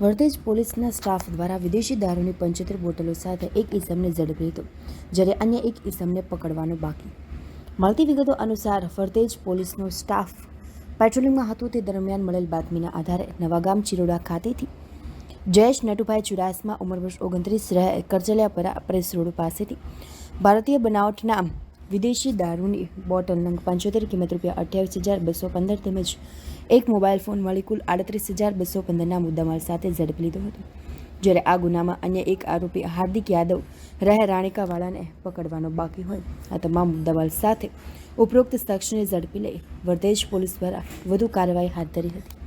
વરતેજ પોલીસના સ્ટાફ દ્વારા વિદેશી દારૂની પંચોતેર બોટલો સાથે એક ઇસમને ઝડપી હતો જ્યારે અન્ય એક ઇસમને પકડવાનો બાકી. મળતી વિગતો અનુસાર, ફરતેજ પોલીસનો સ્ટાફ પેટ્રોલિંગમાં હતો. તે દરમિયાન મળેલ બાતમીના આધારે નવાગામ ચિરોડા ખાતેથી જયેશ નટુભાઈ ચુડાસમા ઉંમર વર્ષ ઓગણત્રીસ રહે કરજલિયાપરા પ્રેસ રોડ પાસેથી. ભારતીય બનાવટના વિદેશી દારૂની બોટલ નંગ પંચોતેર કિંમત રૂપિયા અઠ્યાવીસ હજાર બસો પંદર તેમજ એક મોબાઈલ ફોન મળી કુલ આડત્રીસ હજાર બસો પંદરના મુદ્દામાલ સાથે ઝડપી લીધો હતો. જ્યારે આ ગુનામાં અન્ય એક આરોપી હાર્દિક યાદવ, રહે રાણીકાવાળાને પકડવાનો બાકી હોય. આ તમામ મુદ્દામાલ સાથે ઉપરોક્ત શખ્સને ઝડપી લઈ વર્તેજ પોલીસ દ્વારા વધુ કાર્યવાહી હાથ ધરી હતી.